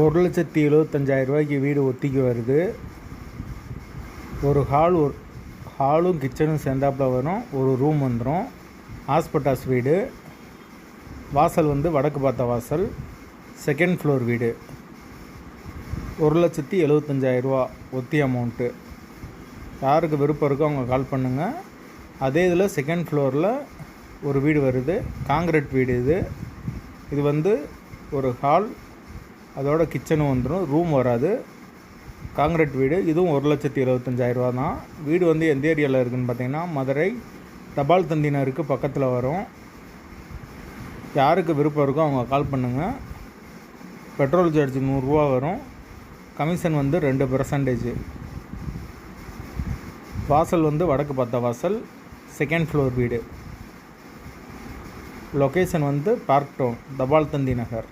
ஒரு லட்சத்தி எழுபத்தஞ்சாயிரம் ரூபாய்க்கு வீடு ஒத்திக்கு வருது. ஒரு ஹால் ஒரு ஹாலும் கிச்சனும் சேர்ந்தாப்பில் வரும். ஒரு ரூம் வந்துடும் ஹாஸ்பிட்டாஸ் வீடு. வாசல் வந்து வடக்கு பார்த்த வாசல். செகண்ட் ஃப்ளோர் வீடு. ஒரு லட்சத்தி எழுபத்தஞ்சாயிரரூவா ஒத்தி அமௌண்ட்டு யாருக்கு விருப்பம் இருக்கோ அவங்க கால் பண்ணுங்கள் அதே இதில் செகண்ட் ஃப்ளோரில் ஒரு வீடு வருது. காங்கிரீட் வீடு இது. இது வந்து ஒரு ஹால் அதோட கிச்சனும் வந்துடும் ரூம் வராது. காங்கிரீட் வீடு. இதுவும் ஒரு லட்சத்தி இருபத்தஞ்சாயிரரூவா தான். வீடு வந்து எந்த ஏரியாவில் இருக்குதுன்னு பார்த்தீங்கன்னா மதுரை தபால் தந்தினருக்கு பக்கத்தில் வரும். யாருக்கு விருப்பம் இருக்கோ அவங்க கால் பண்ணுங்கள் பெட்ரோல் சார்ஜ் நூறுரூவா வரும். கமிஷன் வந்து ரெண்டு பர்சன்டேஜ் வாசல் வந்து வடக்கு பார்த்த வாசல் செகண்ட் ஃப்ளோர் வீடு. லொக்கேஷன் வந்து பார்க் டவுன் தபால் தந்தி நகர்.